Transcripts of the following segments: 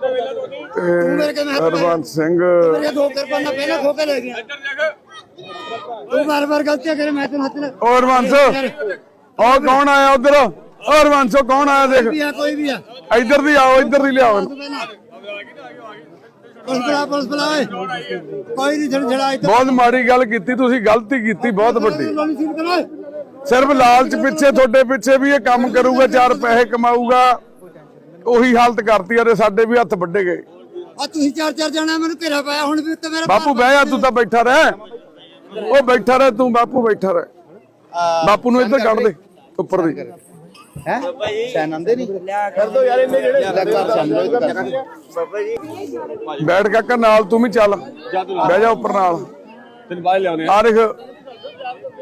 ਮੇਰੇ ਕਿਵੇਂ ਹੱਥ ਹਰਵੰਤ ਸਿੰਘ ਮੇਰੇ ਦੋ ਕਿਰਪਾਨਾਂ ਪਹਿਲਾਂ ਖੋ ਕੇ ਲੈ ਗਿਆ ਤੂੰ ਬਾਰ ਬਾਰ ਗਲਤੀਆਂ ਕਰੇ ਮੈਂ ਤੈਨੂੰ ਹੱਥ ਨਾਲ ਔਰ ਹਰਵੰਸ ਉਹ ਕੌਣ ਆਇਆ ਉਧਰ ਔਰ ਹਰਵੰਸ ਉਹ ਕੌਣ ਆਇਆ ਦੇਖ ਵੀ ਆ ਕੋਈ ਵੀ ਆ ਇੱਧਰ ਦੀ ਆਓ ਇੱਧਰ ਦੀ ਲਿਆਓ ਤੂੰ ਪਹਿਲਾਂ ਪੁਲਿਸ ਬੁਲਾ ਪੁਲਿਸ ਬੁਲਾ ਓਏ। ਕੋਈ ਨਹੀਂ ਛੜ ਛੜਾ ਇੱਥੇ ਬਹੁਤ ਮਾੜੀ ਗੱਲ ਕੀਤੀ ਤੁਸੀਂ ਗਲਤੀ ਕੀਤੀ ਬਹੁਤ ਵੱਡੀ ਲੋਨੀ ਸੀਨ ਕਰੋ ਸਿਰਫ ਲਾਲਚ ਪਿੱਛੇ ਤੁਹਾਡੇ ਪਿੱਛੇ ਵੀ ਇਹ ਕੰਮ ਕਰੂਗਾ ਚਾਰ ਪੈਸੇ ਕਮਾਊਗਾ ਉਹੀ ਹਾਲਤ ਕਰਤੀ ਅਰੇ ਸਾਡੇ ਵੀ ਹੱਥ ਵੱਡੇ ਗਏ। ਆ ਤੁਸੀਂ ਚਾਰ ਚਾਰ ਜਣਾ ਮੈਨੂੰ ਘੇਰਾ ਪਾਇਆ ਹੁਣ ਵੀ ਉੱਤੇ ਮੇਰਾ ਬਾਪੂ ਬਹਿ ਜਾ ਤੂੰ ਤਾਂ ਬੈਠਾ ਰਹਿ। ਉਹ ਬੈਠਾ ਰਹਿ ਤੂੰ ਬਾਪੂ ਬੈਠਾ ਰਹਿ। ਬਾਪੂ ਨੂੰ ਇੱਧਰ ਕੱਢ ਦੇ ਉੱਪਰ ਦੀ। ਹੈ? ਸੈਨ ਆਂਦੇ ਨਹੀਂ? ਕਰ ਦੋ ਯਾਰ ਇਹਨੇ ਜਿਹੜੇ ਬੈਠ ਕਾਕਾ ਨਾਲ ਤੂੰ ਵੀ ਚੱਲ। ਬਹਿ ਜਾ ਉੱਪਰ ਨਾਲ। ਤੈਨੂੰ ਬਾਹਰ ਲਿਆਉਣੇ ਆ। ਦੇਖ।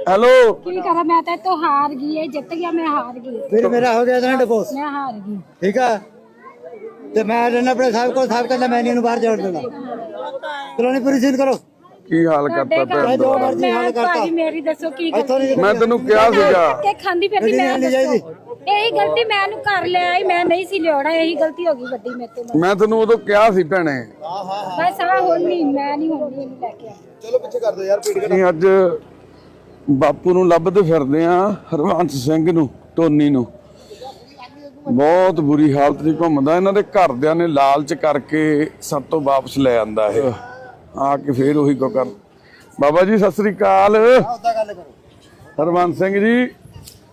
ਹੈਲੋ। ਕੀ ਕਰਾਂ ਮੈਂ ਤਾਂ ਤੋਂ ਹਾਰ ਗਈ ਇਹ ਜਿੱਤ ਗਿਆ ਮੈਂ ਹਾਰ ਗਈ। ਫਿਰ ਮੇਰਾ ਹੋ ਗਿਆ ਇਤਨਾ ਡਿਵੋਰਸ ਮੈਂ ਹਾਰ ਗਈ। ਠੀਕ ਆ? ਤੇ ਮੈਂ ਰਹਿਣਾ ਆਪਣੇ ਸਾਹਿਬ ਕੋਲ ਸਾਹਿਬ ਕਹਿੰਦਾ ਮੈਂ ਨਹੀਂ ਇਹਨੂੰ ਬਾਹਰ ਜਾਣ ਦੇਣਾ। ਚਲੋ ਨਹੀਂ ਪੂਰੀ ਸੀਨ ਕਰੋ। ਕੀ ਹਾਲ ਕਰਤਾ ਭੈਣ ਜੋ ਦਾ ਮਰਜ਼ੀ ਹਾਲ ਕਰਤਾ। ਭਾਜੀ ਮੇਰੀ ਦੱਸੋ ਕੀ ਇੱਥੋਂ ਨਹੀਂ ਮੈਂ ਤੈਨੂੰ ਕਿਹਾ ਸੀਗਾ। ਕਿ ਖਾਂਦੀ ਫਿਰਦੀ ਗੱਡੀ ਮੈਂ ਨਹੀਂ ਦੱਸੋ। ਇਹੀ ਗਲਤੀ ਮੈਂ ਇਹਨੂੰ ਕਰ ਲਿਆ ਆਈ ਮੈਂ ਨਹੀਂ ਸੀ ਲਿਆਉਣਾ ਇਹੀ ਗਲਤੀ ਹੋ ਗਈ ਵੱਡੀ ਮੇਰੇ ਤੋਂ। ਮੈਂ ਤੈਨੂੰ ਉਦੋਂ ਕਿਹਾ ਸੀ ਭੈਣੇ। ਬਸ ਆ ਹੁਣ ਨਹੀਂ ਮੈਂ ਨਹੀਂ ਹੁਣ ਨਹੀਂ ਇਹਨੂੰ ਲੈ ਕੇ ਚਲੋ ਪਿੱਛੇ ਕਰ ਦੋ ਯਾਰ ਪੀੜ ਅਸੀਂ ਅੱਜ ਬਾਪੂ ਨੂੰ ਲੱਭਦੇ ਫਿਰਦੇ ਆ ਹਰਵੰਸ ਸਿੰਘ ਨੂੰ ਟੋਨੀ ਨੂੰ। ਬਹੁਤ ਬੁਰੀ ਹਾਲਤ 'ਚ ਘੁੰਮਦਾ। ਇਹਨਾਂ ਦੇ ਘਰਦਿਆਂ ਨੇ ਲਾਲਚ ਕਰਕੇ ਸਭ ਤੋਂ ਵਾਪਸ ਲੈ ਆਂਦਾ ਇਹ। ਆ ਕੇ ਫੇਰ ਉਹੀ ਕੋ ਕਰ। ਬਾਬਾ ਜੀ ਸਤਿ ਸ੍ਰੀ ਅਕਾਲ। ਹਰਵੰਸ ਸਿੰਘ ਜੀ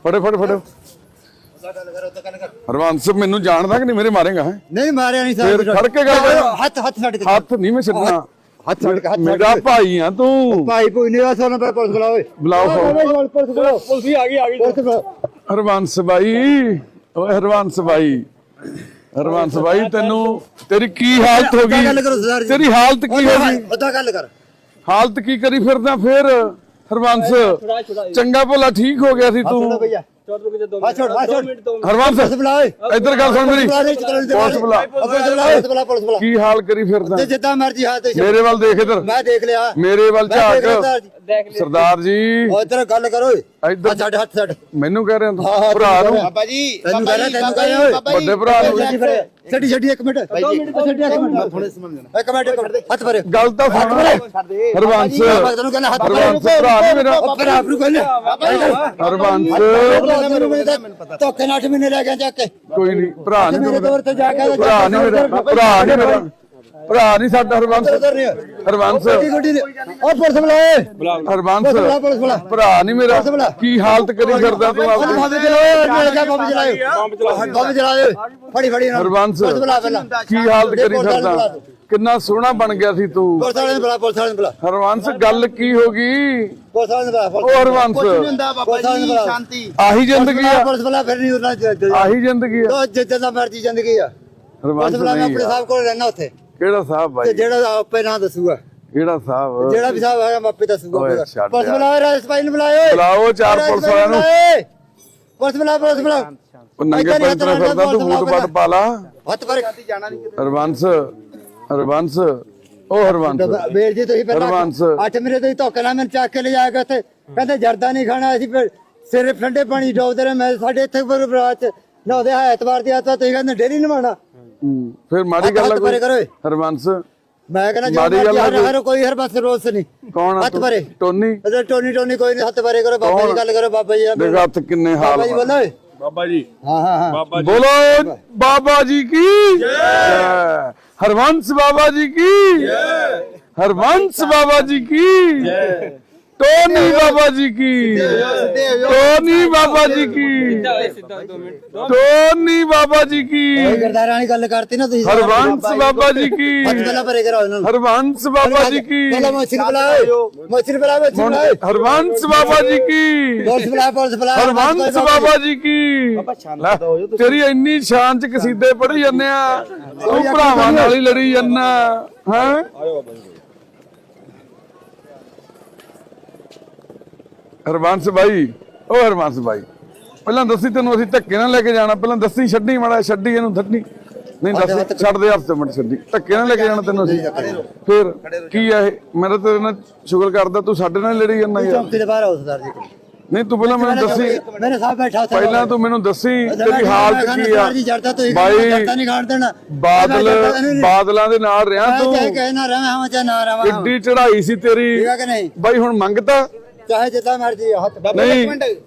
ਫੜੇ ਫੜੇ ਫੜੇ। ਉਹਦਾ ਗੱਲ ਕਰੋ ਉਹਦਾ ਗੱਲ ਕਰੋ ਹਰਵੰਸ ਮੈਨੂੰ ਜਾਣਦਾ ਕਿ ਨਹੀਂ? ਮੇਰੇ ਮਾਰੇਗਾ ਹੈ? ਨਹੀਂ ਮਾਰਿਆ ਨਹੀਂ ਫੇਰ ਸਾਹਿਬ ਖੜ ਕੇ ਗੱਲ ਕਰ। ਹੱਥ ਹੱਥ ਛੱਡ ਕੇ ਹੱਥ ਨਹੀਂ ਮੈਂ ਛੱਡਣਾ ਹੱਥ ਛੱਡ ਕੇ ਹੱਥ ਮੇਰਾ ਭਾਈ ਆ ਤੂੰ। ਭਾਈ ਕੋਈ ਨਹੀਂ ਆ ਸੋਨਾ ਪੁਲਿਸ ਬੁਲਾਓ ਓਏ। ਬੁਲਾਓ। ਪੁਲਿਸ ਬੁਲਾਓ। ਪੁਲਿਸ ਵੀ ਆ ਗਈ ਆ ਗਈ। ਹਰਵੰਸ ਬਾਈ। ਓਏ ਹਰਵੰਸ ਬਾਈ। ਹਰਵੰਸ ਬਾਈ ਤੈਨੂੰ ਤੇਰੀ ਕੀ ਹਾਲਤ ਹੋ ਉਹਦਾ ਗੱਲ ਕਰੋ ਗਈ ਸਰਦਾਰ ਜੀ। ਤੇਰੀ ਹਾਲਤ ਕੀ ਹੋ ਗਈ? ਉਹਦਾ ਗੱਲ ਕਰ। ਹਾਲਤ ਕੀ ਕਰੀ ਫਿਰਦਾ ਫੇਰ? ਹਰਵੰਸ ਚੰਗਾ ਭਲਾ ਠੀਕ ਹੋ ਗਿਆ ਸੀ ਤੂੰ। ਭਈਆ। ਚੌਥ ਰੁਕ ਜਾ ਦੋ ਆ ਛੋੜ ਆ ਛੋੜ ਹਰਵੰਸ ਪੁਲਿਸ ਬੁਲਾ ਓਏ ਇੱਧਰ ਗੱਲ ਸੁਣ ਮੇਰੀ ਪੁਲਿਸ ਬੁਲਾ ਪੁਲਿਸ ਬੁਲਾ ਪੁਲਿਸ ਬੁਲਾ ਪੁਲਿਸ ਬੁਲਾ ਪੁਲਿਸ ਬੁਲਾ ਕੀ ਹਾਲ ਕਰੀ ਫਿਰਦਾ ਤੇ ਜਿੱਦਾਂ ਮਰਜ਼ੀ ਹਾਲ ਤੇ ਮੇਰੇ ਵੱਲ ਦੇਖ ਇੱਧਰ ਮੈਂ ਦੇਖ ਲਿਆ ਮੇਰੇ ਵੱਲ ਝਾਕ ਸਰਦਾਰ ਜੀ ਉਹ ਇੱਧਰ ਗੱਲ ਕਰੋ ਓਏ ਇੱਧਰ ਆ ਛੱਡ ਹੱਥ ਛੱਡ ਮੈਨੂੰ ਕਹਿ ਰਿਹਾ ਤੂੰ ਹਾਂ, ਭਰਾ ਨੂੰ ਬਾਬਾ ਜੀ ਤੈਨੂੰ ਬਾਬਾ ਕਹਿ ਜੀ ਰਿਹਾ ਤੈਨੂੰ ਬਾਬਾ ਕਹਿ ਜੀ ਰਿਹਾ ਓਏ ਬਾਬਾ ਜੀ ਵੱਡੇ ਭਰਾ ਨੂੰ ਛੱਡੀ ਛੱਡੀ ਇੱਕ ਮਿੰਟ। ਬਾਈ ਜੀ। ਛੱਡੀ ਇੱਕ ਮਿੰਟ। ਥੋੜੇ ਇੱਕ ਮਿੰਟ ਇੱਕ ਮਿੰਟ। ਹੱਥ ਭਰੇ ਗੱਲ ਤਾਂ ਸੁਣ ਹਰਵੰਸ ਮੈਂ ਤੈਨੂੰ ਕਹਿੰਦਾ ਹੱਥ ਹਰਵੰਸ ਭਰਾ ਨੀ ਮੇਰਾ। ਉਹ ਫਿਰ ਆਪ ਨੂੰ ਕਹਿੰਦਾ ਹਰਵੰਸ ਧੋਕੇ ਨਾਲ 8 ਮਹੀਨੇ ਲੈ ਗਿਆ ਚੱਕ ਕੇ। ਕੋਈ ਨਹੀਂ ਭਰਾ ਨਹੀਂ ਮੇਰੇ ਤੂੰ ਦੌਰ ਤੇ ਜਾ ਕੇ ਭਰਾ ਨਹੀਂ ਮੇਰਾ। ਭਰਾ ਨਹੀਂ ਮੇਰਾ। ਭਰਾ ਨਹੀਂ ਸਾਡਾ ਹਰਵੰਸ। ਹਰਵੰਸ। ਉਹ ਪੁਲਿਸ ਬੁਲਾਏ ਹਰਵੰਸ। ਭਰਾ ਨਹੀਂ ਮੇਰਾ। ਕੀ ਹਾਲਤ ਕਰੀ ਫਿਰਦਾ ਤੂੰ ਆਪਣੀ ਬਾਬੇ ਗਿਆ ਬਾਬੇ ਚਲਾਓ। ਬਾਬੇ ਚਲਾਓ। ਫੜੀ ਫੜੀ ਹਰਵੰਸ ਕੀ ਹਾਲਤ ਕਰੀ ਫਿਰਦਾ? ਕਿੰਨਾ ਸੋਹਣਾ ਬਣ ਗਿਆ ਸੀ ਤੂੰ। ਪੁਲਿਸ ਵਾਲੇ ਨੂੰ ਬੁਲਾ ਪੁਲਿਸ ਵਾਲੇ ਨੂੰ ਬੁਲਾ। ਹਰਵੰਸ ਗੱਲ ਕੀ ਹੋ ਗਈ? ਪੁਲਿਸ ਵਾਲੇ ਨੂੰ ਬੁਲਾ ਉਹ ਹਰਵੰਸ। ਕੁਝ ਨਹੀਂ ਹੁੰਦਾ ਬਾਬਾ ਜੀ ਸ਼ਾਂਤੀ ਆਹੀ ਜ਼ਿੰਦਗੀ ਆ। ਪੁਲਿਸ ਬੁਲਾ ਫਿਰ ਨਹੀਂ ਉਰਨਾ। ਆਹੀ ਜ਼ਿੰਦਗੀ ਆ। ਜਿੱਦਾਂ ਦਾ ਮਰਜ਼ੀ ਜ਼ਿੰਦਗੀ ਆ। ਹਰਵੰਸ ਪੁਲਿਸ ਆਪਣੇ। ਸਾਹਿਬ ਕੋਲ ਰਹਿਣਾ ਉੱਥੇ। ਕਿਹੜਾ ਸਾਹਿਬ ਤੇ ਬਾਈ ਜਿਹੜਾ ਆਪੇ ਨਾਂ ਦੱਸੂਗਾ। ਕਿਹੜਾ ਸਾਹਿਬ? ਜਿਹੜਾ ਵੀ ਸਾਹਿਬ ਹੈਗਾ ਮੈਂ ਆਪੇ ਦੱਸੂਗਾ ਓਏ। ਛੱਡ ਪੁਲਿਸ ਯਾਰ। ਬੁਲਾਓ ਰਾਜ ਭਾਈ ਨੂੰ ਬੁਲਾਓ ਬੁਲਾਓ ਚਾਰ ਪੁਲਿਸ ਵਾਲਿਆਂ ਨੂੰ। ਪੁਲਿਸ ਬੁਲਾ ਪੁਲਿਸ ਬੁਲਾ ਉਹ ਨੰਗੇ ਪੈਰ ਤੁਰਿਆ ਫਿਰਦਾ ਤੂੰ ਬੂਟ ਬੱਟ ਪਾ ਲਾ। ਹੱਥ ਪਰ ਜਾਣਾ ਨਹੀਂ ਹਰਵੰਸ ਹਰਵੰਸ ਉਹ ਹਰਵੰਸ ਵੀਰ ਜੀ ਤੁਸੀਂ ਪਹਿਲਾਂ ਹਰਬੰਸ। ਅੱਠ ਮੇਰੇ ਤੋਂ ਹੀ ਧੋਖਾ ਨਾਲ ਮੈਨੂੰ ਚੱਕ ਕੇ ਲੈ ਜਾ ਕੇ ਉੱਥੇ ਕਹਿੰਦੇ ਜਰਦਾ ਨਹੀਂ ਖਾਣਾ ਅਸੀਂ ਫਿਰ ਸਿਰੇ ਠੰਡੇ ਪਾਣੀ ਡੋਬਦੇ ਰਹੇ ਮੈਂ ਸਾਡੇ ਇੱਥੇ ਪਰ ਬਰਾਤ ਚ ਨਹਾਉਂਦੇ ਆ ਐਤਵਾਰ ਦੀ ਐਤਵਾਰ ਤੁਸੀਂ ਕਹਿੰਦੇ ਡੇਲੀ ਨਵਾਣਾ ਫਿਰ ਮਾੜੀ ਗੱਲ ਆ ਕੋਈ। ਹਰਵੰਸ ਮੈਂ ਕਹਿੰਦਾ ਮਾੜੀ ਜੋ ਗੱਲ ਆ ਕੋਈ। ਹਰ ਕੋਈ ਹਰ ਬਸ ਰੋਸ ਨਹੀਂ। ਕੌਣ ਹੱਥ? ਪਰੇ। ਟੋਨੀ? ਅਰੇ ਟੋਨੀ ਟੋਨੀ ਕੋਈ ਨਹੀਂ ਹੱਥ ਪਰੇ ਕਰੋ ਬਾਬਾ ਜੀ? ਗੱਲ ਕਰੋ ਬਾਬਾ ਜੀ ਦੇਖ ਹੱਥ ਕਿੰਨੇ ਹਾਲ ਬਾਬਾ ਜੀ। ਬੋਲੋ ਏ। ਬਾਬਾ ਜੀ। ਹਾਂ ਹਾਂ ਹਾਂ। ਬਾਬਾ ਜੀ। ਬੋਲੋ ਬਾਬਾ ਜੀ। ਕੀ? ਜੈ। ਹਰਵੰਸ ਬਾਬਾ ਜੀ ਕੀ? ਹਰਵੰਸ ਬਾਬਾ ਜੀ ਕੀ? ਟੋਨੀ ਬਾਬਾ ਜੀ ਕੀ? ਟੋਨੀ ਬਾਬਾ ਜੀ ਕੀ? ਟੋਨੀ ਬਾਬਾ ਜੀ ਕੀ? ਗਰਦਾਰਾਂ ਵਾਲੀ ਗੱਲ ਕਰਤੀ ਨਾ ਤੁਸੀਂ। ਹਰਵੰਸ ਬਾਬਾ ਜੀ। ਕੀ? ਹੱਥ ਪਹਿਲਾਂ ਪਰੇ ਕਰੋ ਇਹਨਾਂ ਨੂੰ। ਹਰਵੰਸ ਬਾਬਾ ਜੀ ਕੀ? ਪਹਿਲਾਂ ਬੁਲਾਓ। ਬੁਲਾਓ ਹਰਵੰਸ ਬਾਬਾ ਜੀ ਕੀ? ਪੁਲਿਸ ਬੁਲਾਓ ਪੁਲਿਸ ਬੁਲਾਓ। ਹਰਵੰਸ ਬਾਬਾ ਜੀ। ਕੀ? ਤੇਰੀ ਇੰਨੀ ਸ਼ਾਨ ਚ ਕਸੀਦੇ ਪੜ੍ਹੀ ਜਾਂਦੇ ਆ। ਤੂੰ ਭਰਾਵਾਂ ਨਾਲ ਹੀ ਲੜੀ ਜਾਂਦਾ ਹੈ? ਹਰਵੰਸ ਬਾਈ ਉਹ ਹਰਵੰਸ ਬਾਈ। ਪਹਿਲਾਂ ਦੱਸੀ ਤੈਨੂੰ ਅਸੀਂ ਧੱਕੇ ਨਾਲ ਲੈ ਕੇ ਜਾਣਾ ਪਹਿਲਾਂ ਦੱਸੀ ਛੱਡੀ ਮਾੜਾ ਛੱਡੀ ਇਹਨੂੰ ਧੱਡੀ ਨਹੀਂ ਦੱਸ ਛੱਡ ਦੇ ਹੱਥ ਮਿੰਟ ਛੱਡੀ। ਧੱਕੇ ਨਾਲ ਲੈ ਕੇ ਜਾਣਾ ਤੈਨੂੰ ਅਸੀਂ। ਫਿਰ ਕੀ ਆ ਇਹ? ਮੇਰਾ ਤੇਰੇ ਨਾਲ ਸ਼ੁਕਰ ਕਰਦਾ ਤੂੰ ਸਾਡੇ ਨਾਲ ਲੜੀ ਜਾਂਦਾ ਯਾਰ। ਚੌਂਕੀ ਦੇ ਬਾਹਰ ਆਓ ਸਰਦਾਰ ਜੀ। ਨਹੀਂ ਤੂੰ ਪਹਿਲਾਂ ਮੈਨੂੰ ਦੱਸੀ। ਮੇਰੇ ਸਾਹ ਬੈਠਾ ਉੱਥੇ। ਪਹਿਲਾਂ ਤੂੰ ਮੈਨੂੰ ਦੱਸੀ ਤੇਰੀ ਹਾਲਤ ਕੀ ਆ। ਬਾਈ ਬਾਦਲ ਬਾਦਲਾਂ ਦੇ ਨਾਲ ਰਿਹਾ ਤੂੰ। ਕਿੱਡੀ ਚੜਾਈ ਸੀ ਤੇਰੀ। ਬਾਈ ਹੁਣ ਮੰਗਤਾ। ਚਾਹੇ ਜਿੱਦਾਂ ਮਰਜ਼ੀ ਹੱਥ ਨਹੀਂ।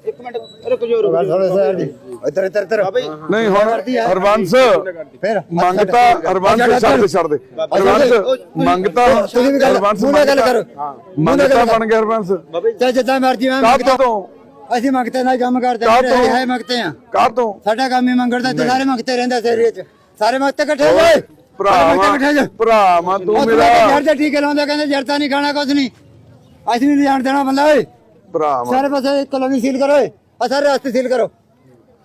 ਇੱਕ ਮਿੰਟ ਰੁਕ ਜਾਓ ਰੁਕ ਗੱਲ ਸੁਣੋ ਸਰ ਜੀ ਇੱਧਰ ਇੱਧਰ ਇੱਧਰ। ਨਹੀਂ ਹੁਣ ਹਰਵੰਸ ਫਿਰ। ਮੰਗਤਾ ਹਰਵੰਸ ਛੱਡ ਦੇ ਛੱਡ ਦੇ। ਹਰਵੰਸ ਮੰਗਤਾ ਤੁਸੀਂ ਵੀ ਗੱਲ ਹਰਵੰਸ ਮੂੰਹ ਨਾਲ ਗੱਲ ਕਰੋ। ਮੰਗਤਾ ਬਣ ਗਿਆ ਹਰਵੰਸ। ਚਾਹੇ ਜਿੱਦਾਂ ਮਰਜ਼ੀ ਮੈਂ ਕਾਹ ਤੋਂ ਅਸੀਂ ਮੰਗਤੇ ਨਾਲ ਕੰਮ ਕਰਦੇ ਹਾਂ ਤੋਂ? ਹੈ ਮੰਗਤੇ ਆ ਕਾਹ ਤੋਂ ਸਾਡਾ ਕੰਮ ਹੀ ਮੰਗਣ ਦਾ ਤੇ ਸਾਰੇ ਮੰਗਤੇ ਰਹਿੰਦੇ ਸੇਰੀਏ ਚ। ਸਾਰੇ ਮੰਗਤੇ ਇਕੱਠੇ ਹੋ ਗਏ। ਭਰਾਵਾ ਜਾ ਭਰਾਵਾ ਤੂੰ ਮੇਰਾ ਯਾਰ ਤੇ ਟੀਕੇ ਲਾਉਂਦੇ ਕਹਿੰਦੇ ਜਰਤਾ ਨਹੀਂ ਖਾਣਾ ਕੁਝ ਨਹੀਂ। ਅਸੀਂ ਨਹੀਂ ਜਾਣ ਦੇਣਾ ਬੰਦਾ ਓਏ। ਭਰਾਵਾ ਸਾਰੇ ਪਾਸੇ ਕਲੋਨੀ ਸੀਲ ਕਰੋ ਓਏ। ਆ ਸਾਰੇ ਰਸਤੇ ਸੀਲ ਕਰੋ।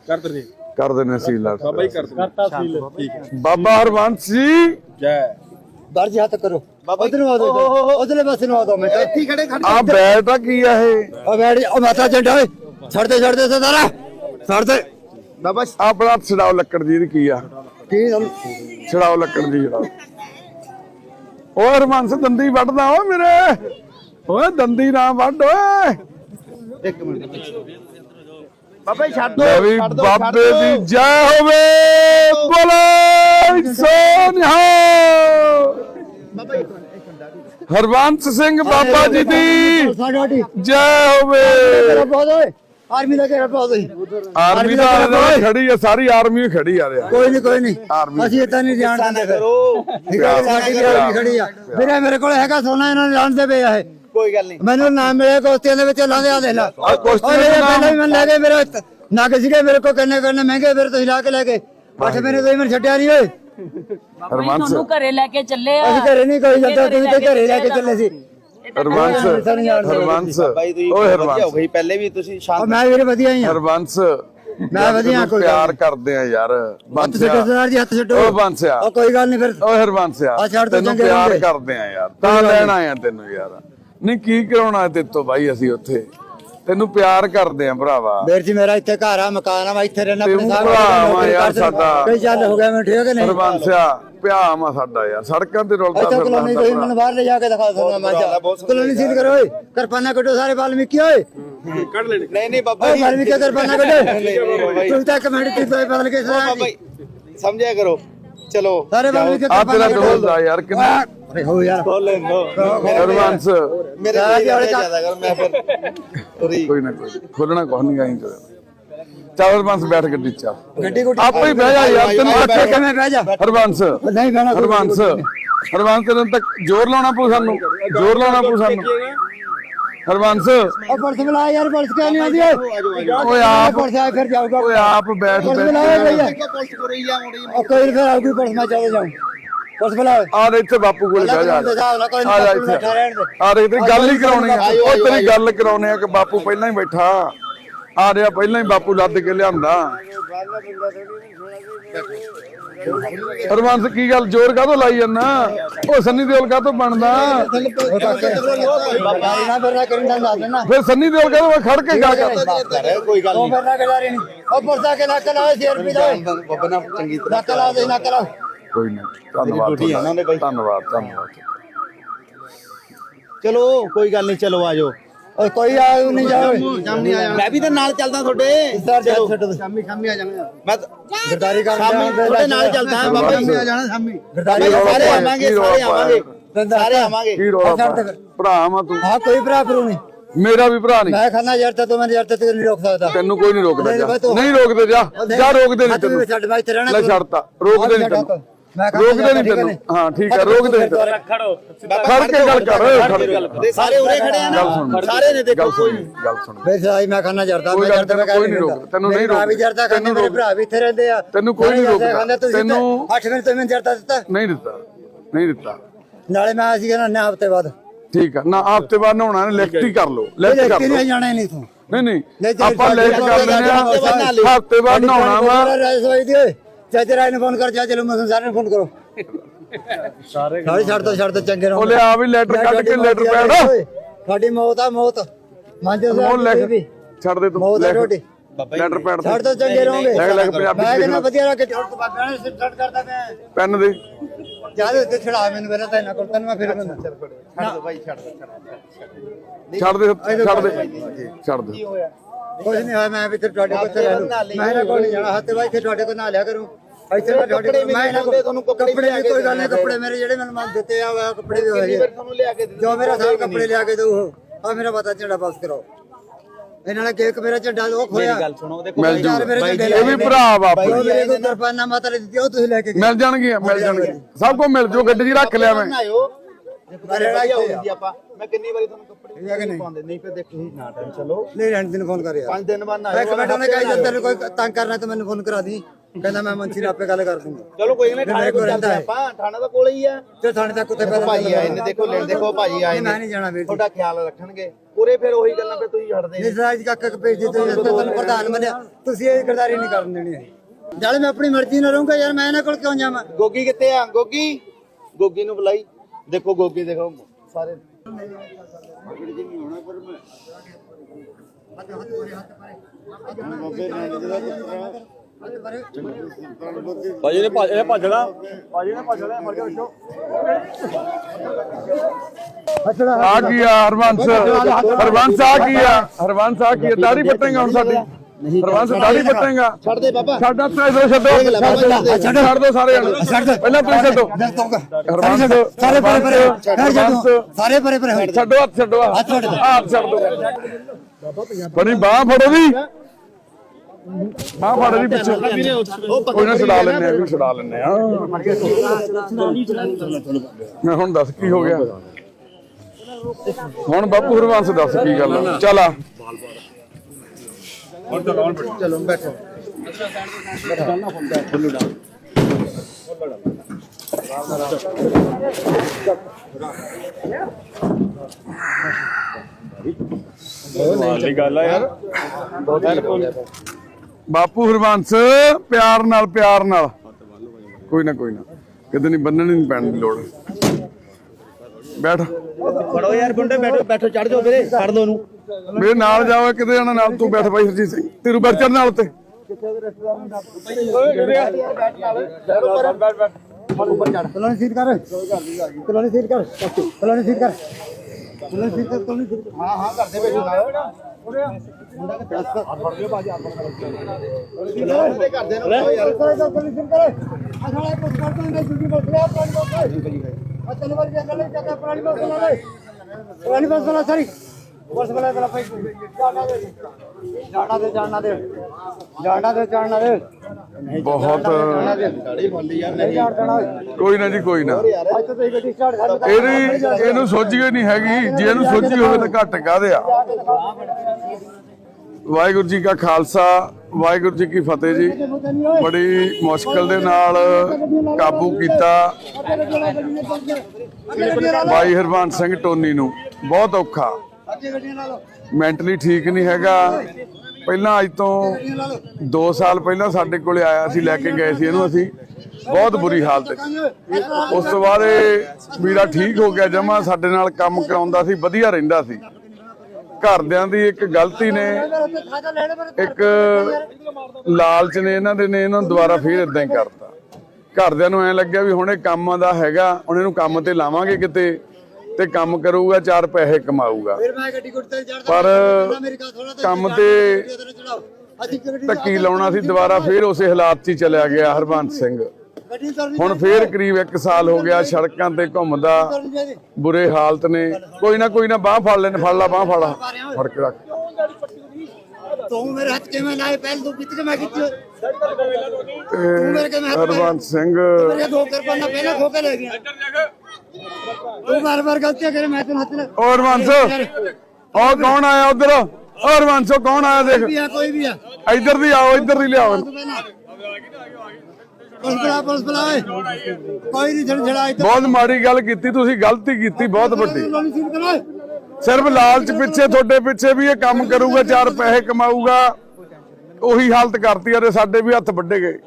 ਕਰਦਰ ਜੀ ਕਰ ਦੇਣੇ ਸੀ ਲੜ ਬਾਈ ਕਰਦਰ ਕਰਤਾ ਸੀ ਠੀਕ ਹੈ। ਬਾਬਾ ਹਰਵੰਸ ਜੀ। ਜੈ। ਦਰਜ ਹੱਥ ਕਰੋ। ਉਧਰ ਨੂੰ ਆਦੋ ਉਧਰਲੇ ਪਾਸੇ ਨੂੰ ਆਦੋ ਮਿੰਟ। ਇੱਥੇ ਖੜੇ ਖੜ। ਆ ਬੈਟ ਆ ਕੀ ਆ ਇਹ? ਉਹ ਬੈਠ ਉਹ ਮਾਤਾ ਚੱਡਾ ਓਏ। ਛੱਡ ਦੇ ਛੱਡ ਦੇ ਸਦਾਰਾ ਛੱਡ ਦੇ। ਬਾਬਾ ਆਪਣਾ ਛਡਾਓ ਲੱਕੜ ਜੀ ਦੀ ਕੀ ਆ? ਕੀ ਛਡਾਓ ਲੱਕੜ ਜੀ ਛਡਾਓ ਓਏ ਹਰਵੰਸ ਦੰਦੀ ਵੱਢਦਾ ਓ ਮੇਰੇ। ਓਏ ਦੰਦੀ ਨਾ ਵੱਢ ਓਏ। ਇੱਕ ਮਿੰਟ ਬਾਬਾ ਜੀ ਛੱਡ ਦੋ ਵੀ ਛੱਡ ਦੋ ਛੱਡ ਬਾਬੇ ਦਿਓ। ਦੀ ਜੈ ਹੋਵੇ ਬੋਲੇ ਸੋਨਿਹਾ ਹਰਵੰਸ ਸਿੰਘ ਬਾਬਾ ਜੀ ਦੀ ਜੈ ਹੋਵੇ। ਤੇਰਾ ਬਹੁਤ ਓਏ ਆਰਮੀ ਦਾ ਤੇਰਾ ਬਹੁਤ ਓਏ ਆਰਮੀ ਦਾ ਖੜੀ ਆ ਸਾਰੀ ਆਰਮੀ ਖੜੀ ਆ ਰਿਹਾ। ਕੋਈ ਨਹੀਂ ਕੋਈ ਨਹੀਂ। ਆਰਮੀ। ਅਸੀਂ ਇਦਾਂ ਨਹੀਂ ਜਾਣ ਦਿੰਦੇ ਫਿਰ ਕਰੋ। ਠੀਕ ਹੈ ਸਾਡੀ ਵੀ ਆਰਮੀ ਖੜੀ ਆ। ਵੀਰੇ ਮੇਰੇ ਕੋਲ ਹੈਗਾ ਸੋਨਾ ਇਹਨਾਂ ਨੇ ਜਾਣਦੇ ਪਏ ਆ ਇਹ। ਕੋਈ ਗੱਲ ਨਹੀਂ ਮੈਨੂੰ ਨਾਮ ਮਿਲਿਆ ਕੁਸ਼ਤੀਆਂ ਦੇ ਵਿੱਚ ਲਾਉਂਦੇ ਆ ਦੇ ਲਾ ਆਹ ਕੁਸ਼ਤੀਆਂ ਓਏ ਦੇ ਇਹ ਨਾਮ- ਪਹਿਲਾਂ ਵੀ ਮੈਨੂੰ ਲੈ ਗਏ ਮੇਰੇ ਨਗ ਸੀਗੇ ਮੇਰੇ ਕੋਲ ਕੰਨੇ ਕੰਨੇ ਮਹਿੰਗੇ ਫਿਰ ਤੁਸੀਂ ਲਾ ਕੇ ਲੈ ਗਏ ਅੱਠ ਮਹੀਨੇ ਤੋਂ ਹੀ ਮੈਨੂੰ ਛੱਡਿਆ ਨਹੀਂ ਓਏ ਹਰਵੰਸ ਤੁਹਾਨੂੰ ਘਰੇ ਲੈ ਕੇ ਚੱਲੇ ਆ ਅਸੀਂ ਘਰੇ ਨਹੀਂ ਕੋਈ ਜਾਂਦਾ ਤੁਸੀਂ ਤੇ ਘਰੇ ਲੈ ਕੇ ਚੱਲੇ ਸੀ ਹਰਵੰਸ ਹਰਵੰਸ ਬਾਈ ਤੁਸੀਂ ਓਏ ਵਧੀਆ ਹੋ ਹਰਵੰਸ ਗਈ ਪਹਿਲੇ ਵੀ ਤੁਸੀਂ ਉਹ ਸ਼ਾਂਤ ਮੈਂ ਵੀਰੇ ਵਧੀਆ ਹੀ ਆ ਹਰਵੰਸ ਮੈਂ ਵਧੀਆ ਤੈਨੂੰ ਕੋਈ ਪਿਆਰ ਕਰਦੇ ਆ ਯਾਰ ਹੱਥ ਬੰਸਿਆ ਛੱਡੋ ਸਰਦਾਰ ਜੀ ਹੱਥ ਛੱਡੋ ਓ ਬੰਸਿਆ ਉਹ ਕੋਈ ਗੱਲ ਨਹੀਂ ਫਿਰ ਓਏ ਹਰਵੰਸਿਆ ਆ ਛੱਡ ਦੇ ਤੈਨੂੰ ਚੰਗੇ ਪਿਆਰ ਬੰਦੇ। ਕਰਦੇ ਆ ਯਾਰ ਤਾਂ ਲੈਣ ਆਏ ਆ ਤੈਨੂੰ ਯਾਰ ਨਹੀਂ ਕੀ ਕਰਾਉਣਾ ਤੇ ਤੋਂ ਬਾਈ ਅਸੀਂ ਉੱਥੇ? ਤੈਨੂੰ ਪਿਆਰ ਕਰਦੇ ਆ ਭਰਾਵਾ। ਵੀਰ ਜੀ ਮੇਰਾ ਇੱਥੇ ਘਰ ਆ ਮਕਾਨ ਆ ਮੈਂ ਇੱਥੇ ਰਹਿਣਾ ਤੇ ਆਪਣੇ ਸਾਹਿਬ ਭਰਾ ਵਾ ਯਾਰ ਸਾਡਾ। ਕਈ ਚੱਲ ਹੋ ਗਿਆ ਮੈਂ ਠੀਕ ਹੈ ਕਿ ਨਹੀਂ? ਹਰਵੰਸਿਆ ਪਿਆਮ ਆ ਸਾਡਾ ਯਾਰ ਸੜਕਾਂ ਤੇ ਰੁਲਦਾ ਇੱਥੇ ਫਿਰਦਾ ਕਲੋਨੀ ਤੁਸੀਂ। ਮੈਨੂੰ ਬਾਹਰ ਲੈ ਜਾ ਕੇ ਦਿਖਾ ਸਕਦਾ ਮੈਂ ਜਾ ਕਲੋਨੀ ਸੀਲ ਕਰੋ ਓਏ ਕਿਰਪਾਨਾ ਕੱਢੋ ਸਾਰੇ ਵਾਲਮੀਕੀ ਓਏ। ਕੱਢ ਲੈਣੇ। ਨਹੀਂ ਨਹੀਂ ਬਾਬਾ ਜੀ। ਵਾਲਮੀਕੀ ਕਿਰਪਾਨਾ ਕੱਢੋ। ਤੁਸੀਂ ਤਾਂ ਕਮੈਂਟ ਤੇ ਬਦਲ ਕੇ ਸਰਦਾਰ ਬਾਬਾ ਜੀ ਜੀ ਸਮਝਿਆ ਕਰੋ। ਚਲੋ ਸਾਰੇ ਵਾਲਮੀਕੀ ਆ ਤੇਰਾ ਆ ਯਾਰ ਕਿੰਨਾ ਅਰੇ ਹੋ ਯਾਰ। ਬੋਲੇ ਨੋ ਹਰਵੰਸ ਮੇਰੇ ਉਹਦੇ ਜ਼ਿਆਦਾ ਕਰ ਮੈਂ ਫਿਰ ਉਰੀ ਕੋਈ ਨਾ ਕੋਈ ਖੋਲਣਾ ਕੁਝ ਨਹੀਂ ਗਾਈ ਚੱਲ ਹਰਵੰਸ ਬੈਠ ਗੱਡੀ ਚ ਗੱਡੀ ਗੁੱਡੀ ਆਪੇ ਹੀ ਬਹਿ ਜਾ ਯਾਰ ਤੈਨੂੰ ਧੱਕੇ ਕਿਵੇਂ ਬਹਿ ਜਾ ਹਰਵੰਸ ਨਹੀਂ ਬਹਿਣਾ ਕੋਈ ਹਰਵੰਸ ਹਰਵੰਸ ਤੈਨੂੰ ਤੱਕ ਜ਼ੋਰ ਲਾਉਣਾ ਪਊ ਸਾਨੂੰ। ਜ਼ੋਰ ਲਾਉਣਾ ਪਊ ਸਾਨੂੰ। ਹਰਵੰਸ ਉਹ ਪੁਲਿਸ ਬੁਲਾ ਯਾਰ ਪੁਲਿਸ ਕਿਉਂ ਨਹੀਂ ਆਉਂਦੀ ਓਏ? ਆਪ ਪੁਲਿਸ ਆ ਫਿਰ ਜਾਊਗਾ। ਓਏ ਆਪ ਬੈਠ ਬੈਠ। ਕੋ ਕੋਈ ਫਿਰ ਆਊਗੀ ਪੁਲਿਸ ਮੈਂ ਚਲੇ ਜਾਊਂ। ਪੁਲਿਸ ਬੁਲਾਓ ਆ ਦੇ ਇੱਥੇ ਬਾਪੂ ਕੋਲ ਬਹਿ ਜਾ। ਕੋਈ ਆ ਜਾ ਇੱਥੇ। ਦੇ ਆ ਦੇ ਤੇਰੀ ਗੱਲ ਹੀ ਕਰਾਉਣੀ ਆ। ਉਹ ਤੇਰੀ ਗੱਲ ਕਰਾਉਣੀ ਆ ਕਿ ਬਾਪੂ ਪਹਿਲਾਂ ਹੀ ਬੈਠਾ। ਆ ਰਿਹਾ ਪਹਿਲਾਂ ਹੀ ਬਾਪੂ ਲੱਦ ਕੇ ਲਿਆਂਦਾ। ਹਰਵੰਸ ਕੀ ਗੱਲ? ਜ਼ੋਰ ਕਾਹਤੋਂ ਲਾਈ ਜਾਂਦਾ? ਉਹ ਸੰਨੀ ਦਿਓਲ ਕਾਹਤੋਂ ਬਣਦਾ? ਫਿਰ ਨਾ ਕਰੀ ਦੱਸ ਦੇਣਾ ਫਿਰ ਸੰਨੀ ਦਿਓਲ ਕਾਹਤੋਂ ਖੜ ਕੇ ਗੱਲ ਕਰ ਕੋਈ ਗੱਲ ਉਹ ਨਹੀਂ ਫਿਰ ਨਾ ਕਰਾ ਨਹੀਂ ਉਹ ਆ ਕੇ ਨੱਕ ਲਾਓ ਸ਼ੇਰ ਵੀ ਲਾਓ ਬਾਬਾ ਨਾ ਚੰਗੀ ਤਰ੍ਹਾਂ ਨੱਕ ਲਾ ਦੇ ਨੱਕ ਲਾ ਕੋਈ ਨਹੀਂ। ਧੰਨਵਾਦ ਆ ਨਾ ਬਾਈ। ਧੰਨਵਾਦ ਧੰਨਵਾਦ। ਚਲੋ ਕੋਈ ਗੱਲ ਨਹੀਂ ਚਲੋ ਆਜੋ ਓਏ ਕੋਈ ਆ ਨਹੀਂ ਜਾਓ। ਮੈਂ ਵੀ ਤੇ ਨਾਲ ਚੱਲਦਾ ਤੁਹਾਡੇ। ਛੱਡ ਸ਼ਾਮੀ ਸ਼ਾਮੀ ਆ ਜਾਵਾਂਗੇ ਮੈਂ ਤਾਂ- ਗਰਦਾਰੀ ਕਰ ਸ਼ਾਮੀ ਤੁਹਾਡੇ ਨਾਲ ਚੱਲਦਾ ਹਾਂ ਬਾਬਾ ਜੀ। ਆ ਜਾਣਾ ਸ਼ਾਮੀ। ਗਰਦਾਰੀ ਸਾਰੇ ਆਵਾਂਗੇ ਸਾਰੇ ਆਵਾਂਗੇ। ਸਾਰੇ ਆਵਾਂਗੇ। ਕੀ ਰੋਲਾ ਪਾਇਆ? ਭਰਾ ਮਾ ਤੂੰ। ਹਾਂ ਕੋਈ ਭਰਾ ਭਰੂ ਨਹੀਂ। ਮੇਰਾ ਵੀ ਭਰਾ ਨਹੀਂ। ਮੈਂ ਖਾਣਾ ਯਾਰ ਤਾਂ ਤੂੰ ਮੈਨੂੰ ਯਾਰ ਤਾਂ ਤੂੰ ਨਹੀਂ ਰੋਕ ਸਕਦਾ। ਤੈਨੂੰ ਕੋਈ ਨਹੀਂ ਰੋਕਦਾ ਨਹੀਂ, ਜਾ। ਨਹੀਂ ਰੋਕਦੇ ਜਾ। ਜਾ ਰੋਕਦੇ ਨਹੀਂ ਤੈਨੂੰ। ਛੱਡ ਮੈਂ ਇੱਥੇ ਰਹਿਣਾ ਲੈ ਛੱਡਤਾ ਰੋਕਦੇ ਨਹੀਂ ਤੈਨੂੰ। ਮੈਂ ਰੋਕਦੇ ਨਹੀਂ ਤੈਨੂੰ? ਹਾਂ ਠੀਕ ਹੈ ਰੋਕਦੇ ਨਹੀਂ ਤੈਨੂੰ। ਖੜੋ ਖੜ। ਕੇ ਗੱਲ ਕਰ ਖੜ ਕੇ ਦੇ ਸਾਰੇ ਉਰੇ ਖੜੇ ਆ ਗੱਲ ਨਾ ਸਾਰੇ ਨੇ ਦੇਖੋ ਗੱਲ ਸੁਣ ਗੱਲ ਸੁਣ। ਬਈ ਸਾਈ ਮੈਂ ਖਾਣਾ ਜਰਦਾ ਕੋਈ ਮੈਂ ਗੱਲ ਜਰਦਾ ਮੈਂ ਕੋਈ ਨਹੀਂ ਰੋਕਦਾ, ਤੈਨੂੰ ਨਹੀਂ ਵੀ ਰੋਕਦਾ, ਜਰਦਾ ਖਾਂਦੇ ਤੈਨੂੰ ਮੇਰੇ ਭਰਾ ਵੀ ਇੱਥੇ ਰਹਿੰਦੇ ਆ। ਤੈਨੂੰ ਕੋਈ ਨਹੀਂ ਰੋਕਦਾ, ਤੈਨੂੰ ਤੈਨੂੰ- 8 ਮਿੰਟ ਤੋਂ ਮੈਨੂੰ ਜਰਦਾ ਦਿੱਤਾ। ਨਹੀਂ ਦਿੱਤਾ ਨਹੀਂ ਦਿੱਤਾ। ਨਾਲੇ ਮੈਂ ਅਸੀਂ ਕਹਿੰਦਾ ਨਾ ਹਫ਼ਤੇ ਬਾਅਦ। ਠੀਕ ਆ ਨਾ ਆਪ ਤੇ ਬਾਅਦ ਨਹਾਉਣਾ ਨੇ ਲਿਖਤ ਹੀ ਕਰ ਲਓ ਇਹ ਲਿਖਤ ਕਰ ਲਓ। ਨਹੀਂ ਜਾਣਾ ਹੀ ਨਹੀਂ ਤੂੰ। ਨਹੀਂ ਨਹੀਂ ਆਪਾਂ ਲਿਖਤ ਕਰ ਲੈਣੇ ਆ ਹਫ਼ਤੇ ਬਾਅਦ ਨਹਾਉਣਾ ਵਾ। ਰਸੋਈ ਦੀ ਓਏ। ਚਾਚੇ ਰਾਏ ਨੂੰ ਫੋਨ ਕਰ ਚਾਚੇ ਨੂੰ ਮਸਨ ਸਾਰੇ ਨੂੰ ਫੋਨ ਕਰੋ। ਸਾਰੇ ਸਾਰੇ ਛੱਡ ਦੋ ਛੱਡ ਦੋ ਚੰਗੇ ਰਹੋ। ਉਹ ਲਿਆ ਵੀ ਲੈਟਰ ਕੱਢ ਕੇ ਲੈਟਰ ਪੈਡ ਤੁਹਾਡੀ ਮੌਤ ਆ ਮੌਤ। ਮੰਜੇ ਸਾਹਿਬ ਵੀ। ਛੱਡ ਦੇ ਤੂੰ ਮੌਤ ਆ ਤੁਹਾਡੀ। ਲੈਟਰ ਪੈਡ ਛੱਡ ਦੋ ਚੰਗੇ ਰਹੋਗੇ। ਲਿਖ ਲਿਖ ਪੰਜਾਬੀ ਮੈਂ ਲਿਖ। ਵਧੀਆ ਰੱਖ ਕੇ ਛੱਡ ਤੋਂ ਬਾਅਦ ਮੈਂ ਸਟਾਰਟ ਕਰਦਾ ਮੈਂ ਪੈਨ ਦੇ। ਜ਼ਿਆਦਾ ਤੇ ਛੜਾ ਮੈਨੂੰ ਪਹਿਲਾਂ ਤਾਂ ਇਹਨਾਂ ਕੋਲ ਤੈਨੂੰ ਮੈਂ ਫਿਰ ਬੰਦਾ ਛੱਡ ਦੋ ਭਾਈ ਛੱਡ ਦੋ ਛੱਡ ਦੇ ਛੱਡ ਦੇ। ਛੱਡ ਦੇ ਕੁਝ ਨਹੀਂ ਹੋਇਆ ਮੈਂ ਵੀ ਤੇ ਤੁਹਾਡੇ ਕੋਲ ਲੂੰ ਮੈਂ ਇਹਨਾਂ ਕੋਲ ਨਹੀਂ ਜਾਣਾ ਹੱਥੇ ਬਾਈ ਤੇ ਤੁਹਾਡੇ ਕੋਲ ਨਾ ਲਿਆ ਕਰੂੰ। ਇੱਥੇ ਮੈਂ ਤੁਹਾਡੇ ਕੋਲ ਮੈਂ ਕੋਲ ਤੁਹਾਨੂੰ ਕੱਪੜੇ ਕੱਪੜੇ ਵੀ ਕੋਈ ਗੱਲ ਨਹੀਂ ਕੱਪੜੇ ਮੇਰੇ ਜਿਹੜੇ ਮੈਨੂੰ ਮੰਗ ਦਿੱਤੇ ਆ ਉਹ ਕੱਪੜੇ ਵੀ ਹੋਏ ਆ। ਤੁਹਾਨੂੰ ਲਿਆ ਕੇ ਜੋ ਮੇਰਾ ਸਾਹਿਬ ਕੱਪੜੇ ਲਿਆ ਕੇ ਦੋ ਆ ਮੇਰਾ ਪਤਾ ਝੰਡਾ ਵਾਪਸ ਕਰੋ। ਇਹਨਾਂ ਨੇ ਕੇਕ ਮੇਰਾ ਝੰਡਾ ਉਹ ਖੋਇਆ। ਗੱਲ ਸੁਣੋ ਦੇਖੋ ਮਿਲ ਯਾਰ ਮੇਰੇ ਜੂਗਾ ਝੰਡੇ ਇਹ ਵੀ ਭਰਾ ਬਾਪੂ ਜੋ ਮੇਰੇ ਕੋਲ ਤਰਪਾਨਾ ਮਾਤਾ ਨੇ ਦਿੱਤੀ ਉਹ ਤੁਸੀਂ ਲੈ ਕੇ ਗਏ। ਮਿਲ ਜਾਣਗੇ ਮਿਲ ਜਾਣਗੇ ਸਭ ਕੁਝ ਮਿਲ ਜੂ ਗੱਡੀ 'ਚ ਰੱਖ ਲਿਆ ਮੈਂ। ਆਇਓ ਮੇਰੇ ਨਾਲ ਇੱਥੇ ਆ। ਜੀ ਆਪਾਂ ਮੈਂ ਕਿੰਨੀ ਵਾਰੀ ਤੁਹਾਨੂੰ ਕੱਪੜੇ ਠੀਕ ਹੈ ਕਿ ਨਹੀਂ? ਪਾਉਂਦੇ ਨਹੀਂ ਫਿਰ ਦੇਖੋ। ਤੁਸੀਂ ਨਾ ਟਾਈਮ ਚਲੋ। ਨਹੀਂ ਰਹਿਣ ਦਿਨ ਫੋਨ ਕਰ ਯਾਰ। ਪੰਜ ਦਿਨ ਬਾਅਦ ਨਾ ਮੈਂ ਕਮੈਂਟ ਉਹਨੇ ਕਹੀ ਜਦ ਤੈਨੂੰ ਕੋਈ ਤੰਗ ਕਰਨਾ ਤਾਂ ਮੈਨੂੰ ਫੋਨ ਕਰਾ ਦੀ। ਕਹਿੰਦਾ ਮੈਂ ਮੰਚੀ ਨਾਲ ਆਪੇ ਗੱਲ ਕਰ ਦੂੰਗਾ। ਚਲੋ ਕੋਈ ਨਹੀਂ ਥਾਣੇ ਕੋਲ ਹੈ। ਆਪਾਂ ਥਾਣਾ ਤਾਂ ਕੋਲੇ ਹੀ ਆ। ਤੇ ਥਾਣੇ ਤੱਕ ਉੱਥੇ ਪਹਿਲਾਂ ਭਾਈ ਆਏ ਨੇ ਦੇਖੋ ਲੈਣ ਦੇਖੋ ਭਾਈ ਆਏ ਮੈਂ ਨੇ। ਨਹੀਂ ਜਾਣਾ ਵੀਰ ਜੀ। ਤੁਹਾਡਾ ਖਿਆਲ ਰੱਖਣਗੇ। ਪੂਰੇ ਫਿਰ ਉਹੀ ਗੱਲਾਂ ਫਿਰ ਤੁਸੀਂ ਛੱਡਦੇ ਨਹੀਂ ਸਰਾਜ ਕਾਕਾ ਕ ਭੇਜ ਦਿੱਤੇ ਜਿਸ ਤੁਹਾਨੂੰ ਪ੍ਰਧਾਨ ਬਣਿਆ ਤੁਸੀਂ ਇਹ ਗਰਦਾਰੀ ਨਹੀਂ ਕਰਨ ਦੇਣੀ। ਹੈ ਨਾਲੇ ਮੈਂ ਆਪਣੀ ਮਰਜ਼ੀ ਨਾਲ ਰਹੂੰਗਾ ਯਾਰ ਮੈਂ ਇਹਨਾਂ ਕੋਲ ਕਿਉਂ ਜਾਵਾਂ? ਗੋਗੀ ਕਿੱਥੇ ਆ? ਗੋਗੀ? ਗੋਗੀ ਨੂੰ ਬੁਲਾਈ। ਦੇਖੋ ਗੋਗੀ ਦੇਖੋ। ਸਾਰੇ ਭਾਜੀ ਨੇ ਭੱਜ ਇਹ ਭੱਜਣਾ। ਭਾਜੀ ਨੇ ਭੱਜਣਾ ਮਰ ਕੇ ਵਿੱਚੋਂ ਆ ਕੀ ਆ ਹਰਵੰਸ? ਹਰਵੰਸ ਆ ਕੀ ਆ? ਹਰਵੰਸ ਆ ਕੀ ਆ? ਦਾੜੀ ਪੱਟੇਗਾ ਹੁਣ ਸਾਡੀ। ਹਰਵੰਸ ਦਾੜੀ ਪੱਟੇਗਾ ਛੱਡ ਦੇ ਬਾਬਾ। ਸਾਡਾ ਤਾਂ ਇਧਰ ਛੱਡੋ ਛੱਡ ਛੱਡ ਦੋ। ਸਾਰੇ ਜਣੇ ਪਹਿਲਾਂ ਤੁਸੀਂ ਛੱਡੋ। ਹਰਵੰਸ ਸਾਰੇ ਪਰੇ ਪਰੇ ਸਾਰੇ ਪਰੇ ਪਰੇ ਛੱਡੋ ਹੱਥ ਛੱਡੋ। ਹੱਥ ਛੱਡ ਦੋ। ਬਣੀ ਬਾਹ ਫੜੋ ਦੀ। ਬਾਹ ਫੜ ਦੀ ਪਿੱਛੇ। ਕੋਈ ਨਾ ਛਡਾ ਲੈਣੇ ਆ ਵੀ ਛਡਾ ਲੈਣੇ ਆ। ਮੈਂ ਹੁਣ ਦੱਸ ਕੀ ਹੋ ਗਿਆ। ਹੁਣ ਬਾਪੂ ਹਰਵੰਸ ਦੱਸ ਕੀ ਗੱਲ ਆ। ਚੱਲ ਆ। ਚਲੋ ਬੈਠੋ ਵਾਲੀ ਗੱਲ ਆ ਯਾਰ। ਬਾਪੂ ਹਰਵੰਸ ਪਿਆਰ ਨਾਲ ਪਿਆਰ ਨਾਲ। ਕੋਈ ਨਾ ਕੋਈ ਨਾ। ਕਿਤੇ ਨਹੀਂ ਬੰਨਣੀ ਨਹੀਂ ਪੈਣ ਦੀ ਲੋੜ। ਬੈਠ। ਫੜੋ ਯਾਰ ਗੁੰਡੇ ਬੈਠੋ ਬੈਠੋ ਚੜ ਜਾਓ ਵੀਰੇ ਫੜ ਲਓ ਨੂੰ ਮੇਰੇ ਨਾਲ ਜਾਓ ਕਿਤੇ ਜਾਣਾ ਨਾਲ ਤੂੰ ਬੈਠ ਬਾਈ ਹਰਜੀਤ ਸਿੰਘ। ਤੇਰੂ ਬੈਠ ਚੜ ਨਾਲ ਉੱਤੇ। ਕਲੋਨੀ ਸੀਟ ਕਰ। ਕਲੋਨੀ ਸੀਟ ਕਰ। ਕਲੋਨੀ ਸੀਟ ਕਰ। ਕਲੋਨੀ ਸੀਟ ਕਰ ਕਲੋਨੀ ਸੀਟ ਕਰ ਹਾਂ ਹਾਂ ਕਰਦੇ ਬੈਠੋ ਨਾਲ ਪੁਰਾਣੀ ਬਸ ਆ ਚੱਲ ਵਰ ਗਿਆ ਕੱਲ ਚੱਕਾ ਪੁਰਾਣੀ ਬਸ ਲਾ ਲੈ ਪੁਰਾਣੀ ਬਸ ਲਾ ਸਾਰੀ ਬਸ ਬਲਾ ਬਲਾ ਭਾਈ ਜਾਣਾ ਦੇ। ਜਾਣਾ ਦੇ ਜਾਣਾ ਦੇ। ਜਾਣਾ ਦੇ ਬਹੁਤ ਜਾਣ। ਕੋਈ ਨਾ ਜੀ ਕੋਈ ਨਾ। ਇਹਦੀ ਇਹਨੂੰ ਹੋਈ ਨਹੀਂ ਹੈਗੀ। ਜੇ ਇਹਨੂੰ ਸੋਝੀ ਹੋਵੇ ਤਾਂ ਘੱਟ ਕਾਹਦੇ ਆ? ਵਾਹਿਗੁਰੂ ਜੀ ਕਾ ਖਾਲਸਾ ਵਾਹਿਗੁਰੂ ਜੀ ਕੀ ਫਤਿਹ ਜੀ। ਬੜੀ ਮੁਸ਼ਕਲ ਦੇ ਨਾਲ ਕਾਬੂ ਕੀਤਾ ਭਾਈ ਹਰਵੰਤ ਸਿੰਘ ਟੋਨੀ ਨੂੰ। ਬਹੁਤ ਔਖਾ। ਮੈਂਟਲੀ ਠੀਕ ਨਹੀਂ ਹੈਗਾ। ਪਹਿਲਾਂ ਅੱਜ ਤੋਂ 2 ਸਾਲ ਪਹਿਲਾਂ ਸਾਡੇ ਕੋਲੇ ਆਇਆ ਸੀ, ਲੈ ਕੇ ਗਏ ਸੀ ਇਹਨੂੰ ਅਸੀਂ। ਬਹੁਤ ਬੁਰੀ ਹਾਲਤ ਉਸ ਤੋਂ ਬਾਅਦ ਇਹ ਵੀਰਾ ਠੀਕ ਹੋ ਗਿਆ, ਜਮਾ ਸਾਡੇ ਨਾਲ ਕੰਮ ਕਰਾਉਂਦਾ ਸੀ, ਵਧੀਆ ਰਹਿੰਦਾ ਸੀ। ਘਰਦਿਆਂ ਦੀ ਇੱਕ ਗਲਤੀ ਨੇ, ਇੱਕ ਲਾਲਚ ਨੇ, ਇਹਨਾਂ ਦੇ ਨੇ, ਇਹਨਾਂ ਨੂੰ ਦੁਬਾਰਾ ਫੇਰ ਇਦਾਂ ਹੀ ਕਰਤਾ। ਘਰਦਿਆਂ ਨੂੰ ਐ ਲੱਗਿਆ ਵੀ ਹੁਣ ਇਹ ਕੰਮ ਦਾ ਹੈਗਾ, ਹੁਣ ਇਹਨੂੰ ਕੰਮ ਤੇ ਲਾਵਾਂਗੇ ਕਿਤੇ। ਤੇ ਕੰਮ ਕਰੂਗਾ ਚਾਰ ਪੈਸੇ ਕਮਾਊਗਾ। ਫਿਰ ਮੈਂ ਗੱਡੀ ਗੁੱਟ ਤੇ ਚੜਦਾ ਪਰ ਕੰਮ ਤੇ ਧੱਕੀ ਲਾਉਣਾ ਸੀ ਦੁਬਾਰਾ ਫੇਰ ਉਸੇ ਹਾਲਾਤ 'ਚ ਹੀ ਚਲਿਆ ਗਿਆ ਹਰਬੰਸ ਸਿੰਘ। ਹੁਣ ਫੇਰ ਕਰੀਬ 1 ਸਾਲ ਹੋ ਗਿਆ ਸੜਕਾਂ ਤੇ ਘੁੰਮਦਾ ਬੁਰੇ ਹਾਲਤ ਨੇ। ਕੋਈ ਨਾ ਕੋਈ ਨਾ ਬਾਹ ਫੜ ਲੈਣ ਫੜ ਲਾ ਬਾਹ ਫੜ ਫੜ ਕੇ ਰੱਖ। ਤੂੰ ਮੇਰੇ ਹੱਥ ਕਿਵੇਂ ਲਾਏ? ਪਹਿਲ ਤੂੰ ਕਿੱਥੇ ਮੈਂ ਕਿੱਥੇ? ਤੇ ਮੇਰੇ ਕਿਵੇਂ ਹਰਬੰਸ ਸਿੰਘ ਮੇਰੇ ਦੋ ਕਰਪਾਨਾ ਪਹਿਲਾਂ ਖੋ ਕੇ ਲੈ ਗਿਆ। ਤੂੰ ਬਾਰ ਬਾਰ ਗਲਤੀਆਂ ਕਰੇ ਮੈਂ ਤੈਨੂੰ ਹੱਥ ਲਾ ਔਰ ਹਰਬੰਸ ਉਹ ਕੌਣ ਆਇਆ ਉਧਰ? ਹਰਬੰਸ ਉਹ ਕੌਣ ਆਇਆ ਦੇਖ? ਵੀ ਆ ਕੋਈ ਵੀ ਆ। ਇੱਧਰ ਦੀ ਆਓ ਇੱਧਰ ਦੀ ਲਿਆਓ। ਪੁਲਿਸ ਬੁਲਾ ਪੁਲਿਸ ਬੁਲਾ ਓਏ। ਕੋਈ ਨਹੀਂ ਛੜਾ ਇੱਥੇ ਬਹੁਤ ਮਾੜੀ ਗੱਲ ਕੀਤੀ ਤੁਸੀਂ ਗਲਤੀ ਕੀਤੀ ਬਹੁਤ ਵੱਡੀ। ਸਿਰਫ ਲਾਲਚ ਪਿੱਛੇ ਤੁਹਾਡੇ ਪਿੱਛੇ ਵੀ ਇਹ ਕੰਮ ਕਰੂਗਾ ਚਾਰ ਪੈਸੇ ਕਮਾਊਗਾ। ਉਹੀ ਹਾਲਤ ਕਰਤੀ ਤੇ ਸਾਡੇ ਵੀ ਹੱਥ ਵੱਡੇ ਗਏ।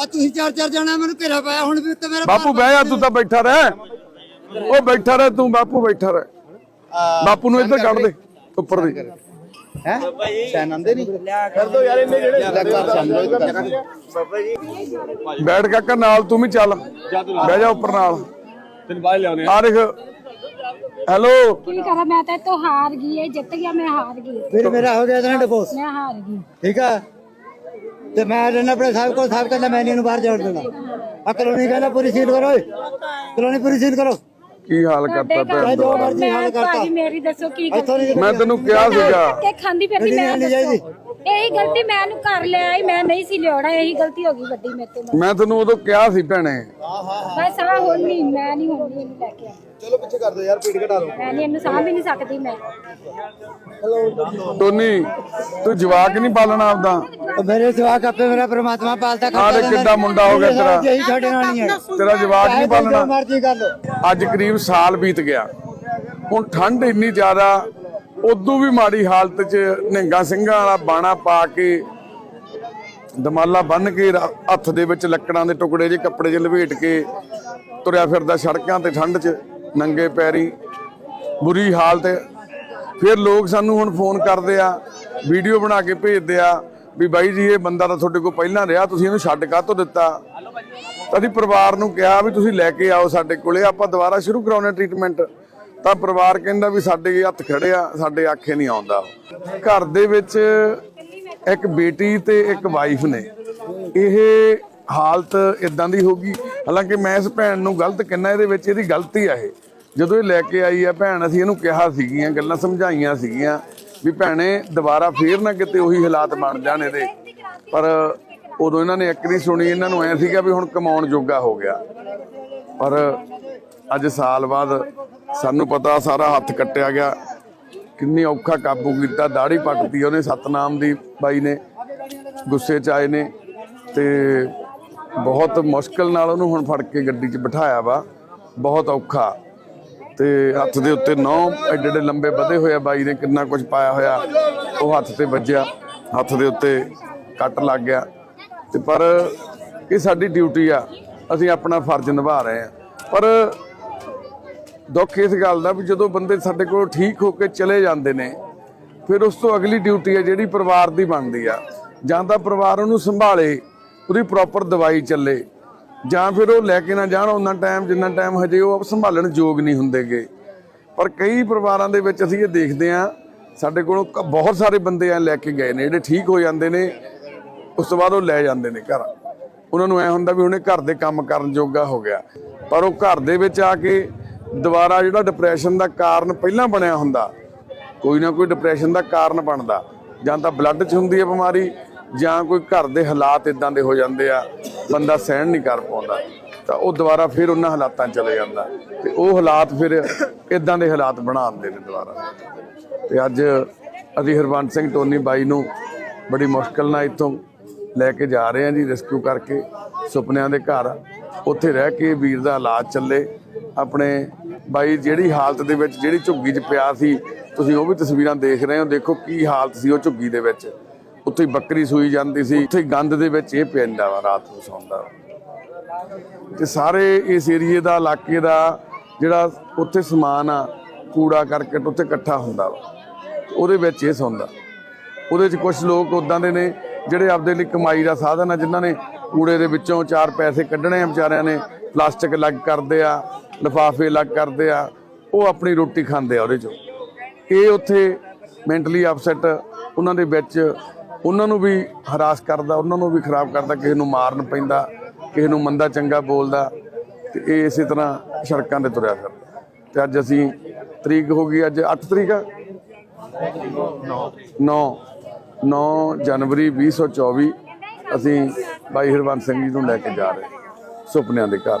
ਆ ਤੁਸੀਂ ਚਾਰ ਚਾਰ ਜਣਾ ਮੈਨੂੰ ਘੇਰਾ ਪਾਇਆ ਹੁਣ ਵੀ ਉੱਤੇ ਮੇਰਾ ਬਾਪੂ ਬਹਿ ਜਾ ਤੂੰ ਤਾਂ ਬੈਠਾ ਰਹਿ। ਉਹ ਬੈਠਾ ਰਹਿ ਤੂੰ ਬਾਪੂ ਬੈਠਾ ਰਹਿ। ਬਾਪੂ ਨੂੰ ਇੱਧਰ ਕੱਢ ਦੇ ਉੱਪਰ ਦੀ। ਹੈ? ਸੈਨ ਆਂਦੇ ਨਹੀਂ? ਕਰ ਦੋ ਯਾਰ ਇਹਨੇ ਜਿਹੜੇ ਬਾਬਾ ਜੀ। ਬੈਠ ਕਾਕਾ ਨਾਲ ਤੂੰ ਵੀ ਚੱਲ। ਬਹਿ ਜਾ ਉੱਪਰ ਨਾਲ। ਤੈਨੂੰ ਬਾਹਰ ਲਿਆਉਣੇ ਆ। ਦੇਖ ਹੈਲੋ। ਕੀ ਕਰਾਂ ਮੈਂ ਤਾਂ ਤੋਂ ਹਾਰ ਗਈ ਇਹ ਜਿੱਤ ਗਿਆ ਮੈਂ ਹਾਰ ਗਈ। ਫਿਰ ਮੇਰਾ ਹੋ ਗਿਆ ਇਤਨਾ ਡਿਵੋਰਸ ਮੈਂ ਹਾਰ ਗਈ। ਠੀਕ ਹੈ ਤੇ ਮੈਂ ਰਹਿਣਾ ਆਪਣੇ ਸਾਹਿਬ ਕੋਲ ਸਾਹਿਬ ਕਹਿੰਦਾ ਮੈਂ ਨਹੀਂ ਇਹਨੂੰ ਬਾਹਰ ਜਾਣ ਦੇਣਾ। ਆ ਕਲੋਨੀ ਕਹਿੰਦਾ ਪੂਰੀ ਸੀਟ ਕਰੋ ਓਏ। ਕਲੋਨੀ ਪੂਰੀ ਸੀਟ ਕਰੋ। ਕੀ ਹਾਲ ਕਰਤਾ ਭੈਣ ਜੋ ਦਾ? ਮਰਜ਼ੀ ਹਾਲ ਕਰਤਾ ਭਾਜੀ ਮੇਰੀ ਦੱਸੋ ਕੀ ਇੱਥੋਂ ਮੈਂ ਤੈਨੂੰ ਕਿਹਾ ਸੀਗਾ ਕਿ ਖਾਂਦੀ ਫਿਰਦੀ ਮੈਂ ਨਹੀਂ ਦੱਸੋ ਚਾਹੀਦੀ। ਇਹੀ ਗਲਤੀ ਮੈਂ ਇਹਨੂੰ ਕਰ ਲਿਆ ਆਈ ਮੈਂ ਨਹੀਂ ਸੀ ਲਿਆਉਣਾ ਇਹੀ ਗਲਤੀ ਹੋ ਗਈ ਵੱਡੀ ਮੇਰੇ ਤੋਂ ਮੈਂ ਤੈਨੂੰ ਉਦੋਂ ਕਿਹਾ ਸੀ ਭੈਣੇ। ਬਸ ਆ ਹੁਣ ਨਹੀਂ ਮੈਂ ਨਹੀਂ ਹੁਣ ਨਹੀਂ ਇਹਨੂੰ ਲੈ ਕੇ ਆਈ। ਚਲੋ ਪਿੱਛੇ ਕਰ ਦਿਓ ਯਾਰ ਭੀੜ ਘਟਾ ਦਿਓ। ਮੈਂ ਨਹੀਂ ਇਹਨੂੰ ਸਾਂਭ ਹੀ ਨਹੀਂ ਸਕਦੀ ਮੈਂ। ਟੋਨੀ ਤੂੰ ਜਵਾਕ ਨਹੀਂ ਪਾਲਣਾ ਆਪਦਾ? ਮੇਰੇ ਜਵਾਕ ਆਪੇ ਮੇਰਾ ਪ੍ਰਮਾਤਮਾ ਪਾਲਦਾ ਆਹ ਦੇਖ ਕਿੱਡਾ ਮੁੰਡਾ ਹੋ ਗਿਆ ਤੇਰਾ। ਇਹੀ ਸਾਡੇ ਨਾਲ ਨਹੀਂ ਹੈ। ਤੇਰਾ ਜਵਾਕ ਨਹੀਂ ਪਾਲਣਾ। ਮਰਜ਼ੀ ਕਰ ਲੋ ਅੱਜ ਕਰੀਬ ਸਾਲ ਬੀਤ ਗਿਆ। ਹੁਣ ਠੰਡ ਇੰਨੀ ਜ਼ਿਆਦਾ ਉਦੋਂ ਵੀ ਮਾੜੀ ਹਾਲਤ 'ਚ ਨਿਹੰਗਾ ਸਿੰਘਾਂ ਵਾਲਾ ਬਾਣਾ ਪਾ ਕੇ ਦਮਾਲਾ ਬੰਨ ਕੇ ਰ- ਹੱਥ ਦੇ ਵਿੱਚ ਲੱਕੜਾਂ ਦੇ ਟੁਕੜੇ ਜਿਹੇ ਕੱਪੜੇ 'ਚ ਲਪੇਟ ਕੇ ਤੁਰਿਆ ਫਿਰਦਾ ਸੜਕਾਂ ਤੇ ਠੰਡ 'ਚ ਨੰਗੇ ਪੈਰੀ। ਬੁਰੀ ਹਾਲਤ। ਫਿਰ ਲੋਕ ਸਾਨੂੰ ਹੁਣ ਫੋਨ ਕਰਦੇ ਆ, ਵੀਡੀਓ ਬਣਾ ਕੇ ਭੇਜਦੇ ਆ ਵੀ ਬਾਈ ਜੀ, ਇਹ ਬੰਦਾ ਤਾਂ ਤੁਹਾਡੇ ਕੋਲ ਪਹਿਲਾਂ ਰਿਹਾ, ਤੁਸੀਂ ਇਹਨੂੰ ਛੱਡ ਕਾਹਤੋਂ ਦਿੱਤਾ? ਤਾਂ ਅਸੀਂ ਪਰਿਵਾਰ ਨੂੰ ਕਿਹਾ ਵੀ ਤੁਸੀਂ ਲੈ ਕੇ ਆਓ ਸਾਡੇ ਕੋਲੇ, ਆਪਾਂ ਦੁਬਾਰਾ ਸ਼ੁਰੂ ਕਰਾਉਣੇ ਟ੍ਰੀਟਮੈਂਟ ਤਾਂ ਪਰਿਵਾਰ ਕਹਿੰਦਾ ਵੀ ਸਾਡੇ ਹੱਥ ਖੜੇ ਆ, ਸਾਡੇ ਆਖੇ ਨਹੀਂ ਆਉਂਦਾ। ਘਰ ਦੇ ਵਿੱਚ ਇੱਕ ਬੇਟੀ ਤੇ ਇੱਕ ਵਾਈਫ ਨੇ। ਇਹ ਹਾਲਤ ਇਦਾਂ ਦੀ ਹੋ ਗਈ। ਹਾਲਾਂਕਿ ਮੈਂ ਇਸ ਭੈਣ ਨੂੰ ਗਲਤ ਕਹਿੰਦਾ, ਇਹਦੇ ਵਿੱਚ ਇਹਦੀ ਗਲਤੀ ਆ ਇਹ। ਜਦੋਂ ਇਹ ਲੈ ਕੇ ਆਈ ਆ ਭੈਣ, ਅਸੀਂ ਇਹਨੂੰ ਕਿਹਾ ਸੀਗੀਆਂ, ਗੱਲਾਂ ਸਮਝਾਈਆਂ ਸੀਗੀਆਂ ਵੀ ਭੈਣੇ, ਦੁਬਾਰਾ ਫੇਰ ਨਾ ਕਿਤੇ ਉਹੀ ਹਾਲਾਤ ਬਣ ਜਾਣ ਇਹਦੇ। ਪਰ ਉਦੋਂ ਇਹਨਾਂ ਨੇ ਇੱਕ ਨਹੀਂ ਸੁਣੀ, ਇਹਨਾਂ ਨੂੰ ਐ ਸੀਗਾ ਵੀ ਹੁਣ ਕਮਾਉਣ ਜੋਗਾ ਹੋ ਗਿਆ। ਪਰ ਅੱਜ ਸਾਲ ਬਾਅਦ ਸਾਨੂੰ ਪਤਾ ਸਾਰਾ ਹੱਥ ਕੱਟਿਆ ਗਿਆ। ਕਿੰਨੀ ਔਖਾ ਕਾਬੂ ਕੀਤਾ ਦਾੜੀ ਪੱਟਦੀ ਉਹਨੇ ਸਤਨਾਮ ਦੀ ਬਾਈ ਨੇ, ਗੁੱਸੇ 'ਚ ਆਏ ਨੇ ਤੇ ਬਹੁਤ ਮੁਸ਼ਕਲ ਨਾਲ ਉਹਨੂੰ ਹੁਣ ਫੜ ਕੇ ਗੱਡੀ 'ਚ ਬਿਠਾਇਆ ਵਾ, ਬਹੁਤ ਔਖਾ। ਤੇ ਹੱਥ ਦੇ ਉੱਤੇ ਨੌ ਐਡੇ ਐਡੇ ਲੰਬੇ ਵਧੇ ਹੋਏ ਆ ਬਾਈ ਨੇ, ਕਿੰਨਾ ਕੁਝ ਪਾਇਆ ਹੋਇਆ, ਉਹ ਹੱਥ ਤੇ ਵੱਜਿਆ, ਹੱਥ ਦੇ ਉੱਤੇ ਕੱਟ ਲੱਗ ਗਿਆ। ਤੇ ਪਰ ਇਹ ਸਾਡੀ ਡਿਊਟੀ ਆ, ਅਸੀਂ ਆਪਣਾ ਫਰਜ਼ ਨਿਭਾ ਰਹੇ ਆ ਪਰ ਦੁੱਖ ਇਸ ਗੱਲ ਦਾ ਵੀ ਜਦੋਂ ਬੰਦੇ ਸਾਡੇ ਕੋਲ ਠੀਕ ਹੋ ਕੇ ਚਲੇ ਜਾਂਦੇ ਨੇ, ਫਿਰ ਉਸ ਤੋਂ ਅਗਲੀ ਡਿਊਟੀ ਹੈ ਜਿਹੜੀ ਪਰਿਵਾਰ ਦੀ ਬਣਦੀ ਆ। ਜਾਂ ਤਾਂ ਪਰਿਵਾਰ ਉਹਨੂੰ ਸੰਭਾਲੇ, ਉਹਦੀ ਪ੍ਰੋਪਰ ਦਵਾਈ ਚੱਲੇ, ਜਾਂ ਫਿਰ ਉਹ ਲੈ ਕੇ ਨਾ ਜਾਣ ਉਹਨਾਂ ਟਾਈਮ ਜਿੰਨਾ ਟਾਈਮ ਹਜੇ ਉਹ ਸੰਭਾਲਣ ਯੋਗ ਨਹੀਂ ਹੁੰਦੇਗੇ। ਪਰ ਕਈ ਪਰਿਵਾਰਾਂ ਦੇ ਵਿੱਚ ਅਸੀਂ ਇਹ ਦੇਖਦੇ ਆ ਸਾਡੇ ਕੋਲੋਂ ਬਹੁਤ ਸਾਰੇ ਬੰਦੇ ਆ ਲੈ ਕੇ ਗਏ ਨੇ, ਜਿਹੜੇ ਠੀਕ ਹੋ ਜਾਂਦੇ ਨੇ, ਉਸ ਤੋਂ ਬਾਅਦ ਉਹ ਲੈ ਜਾਂਦੇ ਨੇ ਘਰ। ਉਹਨਾਂ ਨੂੰ ਐ ਹੁੰਦਾ ਵੀ ਉਹਨੇ ਘਰ ਦੇ ਕੰਮ ਕਰਨ ਜੋਗਾ ਹੋ ਗਿਆ। ਪਰ ਉਹ ਘਰ ਦੇ ਵਿੱਚ ਆ ਕੇ ਦੁਬਾਰਾ ਜਿਹੜਾ ਡਿਪਰੈਸ਼ਨ ਦਾ ਕਾਰਨ ਪਹਿਲਾਂ ਬਣਿਆ ਹੁੰਦਾ, ਕੋਈ ਨਾ ਕੋਈ ਡਿਪਰੈਸ਼ਨ ਦਾ ਕਾਰਨ ਬਣਦਾ। ਜਾਂ ਤਾਂ ਬਲੱਡ 'ਚ ਹੁੰਦੀ ਹੈ ਬਿਮਾਰੀ, ਜਾਂ ਕੋਈ ਘਰ ਦੇ ਹਾਲਾਤ ਇਦਾਂ ਦੇ ਹੋ ਜਾਂਦੇ ਆ, ਬੰਦਾ ਸਹਿਣ ਨਹੀਂ ਕਰ ਪਾਉਂਦਾ। ਤਾਂ ਉਹ ਦੁਬਾਰਾ ਫਿਰ ਉਹਨਾਂ ਹਾਲਾਤਾਂ ਚਲੇ ਜਾਂਦਾ। ਤੇ ਉਹ ਹਾਲਾਤ ਫਿਰ ਇਦਾਂ ਦੇ ਹਾਲਾਤ ਬਣਾ ਦਿੰਦੇ ਨੇ ਦੁਬਾਰਾ। ਤੇ ਅੱਜ ਅਸੀਂ ਹਰਬੰਸ ਸਿੰਘ ਟੋਨੀ ਬਾਈ ਨੂੰ ਬੜੀ ਮੁਸ਼ਕਲ ਨਾਲ ਇੱਥੋਂ ਲੈ ਕੇ ਜਾ ਰਹੇ ਹਾਂ ਜੀ ਰੈਸਕਿਊ ਕਰਕੇ। ਸੁਪਨਿਆਂ ਦੇ ਘਰ, ਉੱਥੇ ਰਹਿ ਕੇ ਵੀਰ ਦਾ ਇਲਾਜ ਚੱਲੇ। ਆਪਣੇ ਬਾਈ, ਜਿਹੜੀ ਹਾਲਤ ਦੇ ਵਿੱਚ ਜਿਹੜੀ ਝੁੱਗੀ 'ਚ ਪਿਆ ਸੀ, ਤੁਸੀਂ ਉਹ ਵੀ ਤਸਵੀਰਾਂ ਦੇਖ ਰਹੇ ਹੋ, ਦੇਖੋ ਕੀ ਹਾਲਤ ਸੀ ਉਹ ਝੁੱਗੀ ਦੇ ਵਿੱਚ। ਉੱਥੇ ਬੱਕਰੀ ਸੂਈ ਜਾਂਦੀ ਸੀ, ਉੱਥੇ ਗੰਦ ਦੇ ਵਿੱਚ ਇਹ ਪੈਂਦਾ ਵਾ, ਰਾਤ ਨੂੰ ਸੌਂਦਾ ਵਾ। ਤੇ ਸਾਰੇ ਇਸ ਏਰੀਏ ਦਾ, ਇਲਾਕੇ ਦਾ ਜਿਹੜਾ ਉੱਥੇ ਸਮਾਨ ਆ, ਕੂੜਾ, ਕਰਕਟ ਉੱਥੇ ਇਕੱਠਾ ਹੁੰਦਾ ਵਾ। ਉਹਦੇ ਵਿੱਚ ਇਹ ਸੌਂਦਾ ਉਹਦੇ 'ਚ ਕੁਝ ਲੋਕ ਉਦਾਂ ਦੇ ਨੇ, ਜਿਹੜੇ ਆਪਦੇ ਲਈ ਕਮਾਈ ਦਾ ਸਾਧਨ ਆ, ਜਿਨ੍ਹਾਂ ਨੇ ਕੂੜੇ ਦੇ ਵਿੱਚੋਂ ਚਾਰ ਪੈਸੇ ਕੱਢਣੇ ਆ ਵਿਚਾਰਿਆਂ ਨੇ, ਪਲਾਸਟਿਕ ਅਲੱਗ ਕਰਦੇ ਆ ਲਿਫਾਫੇ ਅਲੱਗ ਕਰਦੇ ਆ, ਉਹ ਆਪਣੀ ਰੋਟੀ ਖਾਂਦੇ ਆ ਉਹਦੇ 'ਚੋਂ। ਇਹ ਉੱਥੇ ਮੈਂਟਲੀ ਅਪਸੈਟ ਉਹਨਾਂ ਦੇ ਵਿੱਚ ਉਹਨਾਂ ਨੂੰ ਵੀ ਹਰਾਸ ਕਰਦਾ, ਉਹਨਾਂ ਨੂੰ ਵੀ ਖਰਾਬ ਕਰਦਾ, ਕਿਸੇ ਨੂੰ ਮਾਰਨ ਪੈਂਦਾ, ਕਿਸੇ ਨੂੰ ਮੰਦਾ ਚੰਗਾ ਬੋਲਦਾ, ਤੇ ਇਹ ਇਸੇ ਤਰ੍ਹਾਂ ਸੜਕਾਂ ਤੇ ਤੁਰਿਆ ਫਿਰਦਾ। ਤੇ ਅੱਜ ਅਸੀਂ ਤਰੀਕ ਹੋ ਗਈ, ਅੱਜ 8 ਤਰੀਕ ਆ? 9 9 ਜਨਵਰੀ 2024 ਅਸੀਂ ਬਾਈ ਹਰਵੰਤ ਸਿੰਘ ਜੀ ਨੂੰ ਲੈ ਕੇ ਜਾ ਰਹੇ ਸੁਪਨਿਆਂ ਦੇ ਘਰ।